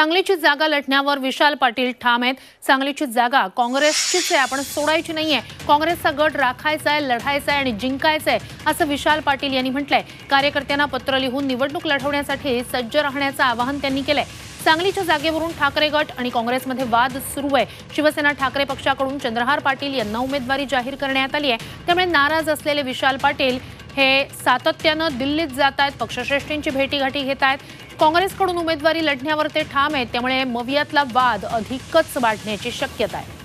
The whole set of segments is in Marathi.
सांगलीची जागा लढण्यावर विशाल पाटील ठाम आहेत. सांगलीची जागा काँग्रेसचीच आहे. आपण सोडायची नाही आहे काँग्रेसचा गट राखायचा आहे लढायचा आहे आणि जिंकायचा आहे असं विशाल पाटील यांनी म्हटलंय. कार्यकर्त्यांना पत्र लिहून निवडणूक लढवण्यासाठी सज्ज राहण्याचं आवाहन त्यांनी केलंय. सांगलीच्या जागेवरून ठाकरे गट आणि काँग्रेसमध्ये वाद सुरू आहे. शिवसेना ठाकरे पक्षाकडून चंद्रहार पाटील यांना उमेदवारी जाहीर करण्यात आली आहे. त्यामुळे नाराज असलेले विशाल पाटील हे सातत्यानं दिल्लीत जात आहेत. पक्षश्रेष्ठींची भेटीगाठी घेत आहेत. काँग्रेसकडून उमेदवारी लढण्यावर ते ठाम आहेत. त्यामुळे मवियातला वाद अधिकच वाढण्याची शक्यता आहे.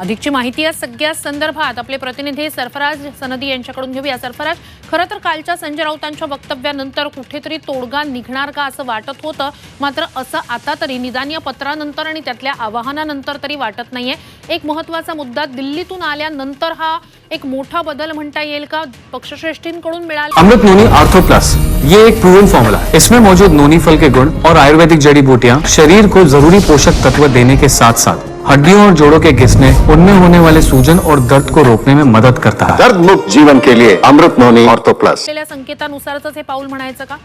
अधिकची माहिती या सगळ्या संदर्भात आपले प्रतिनिधी सरफराज सनदी यांच्याकडून घेऊया. सरफराज खरं तर कालच्या संजय राऊतांच्या वक्तव्यानंतर कुठेतरी तोडगा निघणार का असं वाटत होतं? मात्र असं आता तरी निदान या पत्रानंतर आणि त्यातल्या आवाहनानंतर तरी वाटत नाहीये. एक महत्त्वाचा मुद्दा दिल्लीतून आल्यानंतर हा एक मोठा बदल म्हणता येईल का? पक्षश्रेष्ठींकडून मिळाला अमृत नोनी आर्थो प्लस. ये एक प्रूवन फॉर्मूला है। इसमें मौजूद नोनी फल के गुण और आयुर्वेदिक जड़ी बूटियाँ शरीर को जरूरी पोषक तत्व देने के साथ साथ हड्डियों और जोड़ों के घिसने उनमें होने वाले सूजन और दर्द को रोकने में मदद करता है। दर्द मुक्त जीवन के लिए अमृत नोनी ऑर्थो प्लस असलेल्या संकेतानुसारच हे पाऊल म्हणायचं का?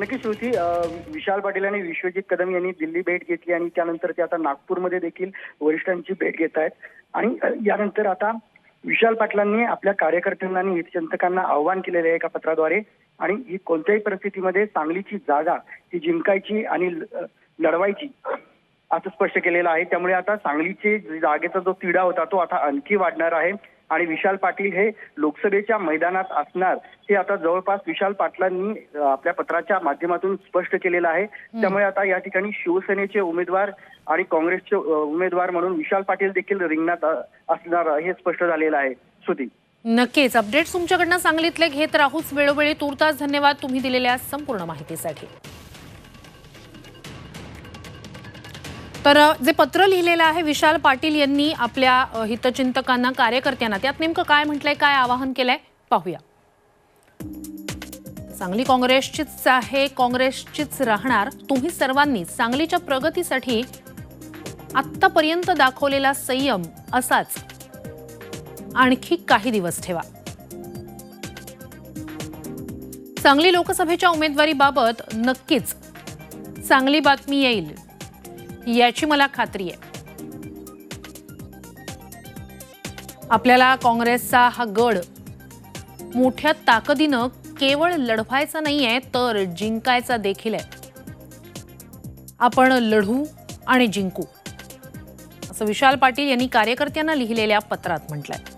नक्की श्रुती विशाल पाटील आणि विश्वजित कदम यांनी दिल्ली भेट घेतली आणि त्यानंतर ते आता नागपूरमध्ये देखील वरिष्ठांची भेट घेत आहेत. आणि यानंतर आता विशाल पाटलांनी आपल्या कार्यकर्त्यांना आणि हितचिंतकांना आव्हान केलेलं आहे एका पत्राद्वारे. आणि ही कोणत्याही परिस्थितीमध्ये सांगलीची जागा ही जिंकायची आणि लढवायची असं स्पष्ट केलेलं आहे. त्यामुळे आता सांगलीचे जागेचा जो तिढा होता तो आता आणखी वाढणार आहे. आणि विशाल पाटील हे लोकसभेच्या मैदानात असणार हे आता जवळपास विशाल पाटलांनी आपल्या पत्राच्या माध्यमातून स्पष्ट केलेलं आहे. त्यामुळे आता या ठिकाणी शिवसेनेचे उमेदवार आणि काँग्रेसचे उमेदवार म्हणून विशाल पाटील देखील रिंगणात असणार हे स्पष्ट झालेलं आहे. श्रुती. नक्कीच. अपडेट्स तुमच्याकडनं सांगलीतले घेत राहूच वेळोवेळी. तुर्तास धन्यवाद तुम्ही दिलेल्या संपूर्ण माहितीसाठी. तर जे पत्र लिहिलेलं आहे विशाल पाटील यांनी आपल्या हितचिंतकांना कार्यकर्त्यांना त्यात नेमकं काय म्हटलंय काय आवाहन केलंय पाहूया. सांगली काँग्रेसचीच आहे काँग्रेसचीच राहणार. तुम्ही सर्वांनी सांगलीच्या प्रगतीसाठी आत्तापर्यंत दाखवलेला संयम असाच. आणखी काही दिवस ठेवा. सांगली लोकसभेच्या उमेदवारीबाबत नक्कीच चांगली बातमी येईल. याची मला खात्री आहे. आपल्याला काँग्रेसचा हा गड मोठ्या ताकदीनं केवळ लढवायचा नाहीये तर जिंकायचा देखील आहे. आपण लढू आणि जिंकू असं विशाल पाटील यांनी कार्यकर्त्यांना लिहिलेल्या पत्रात म्हटलंय.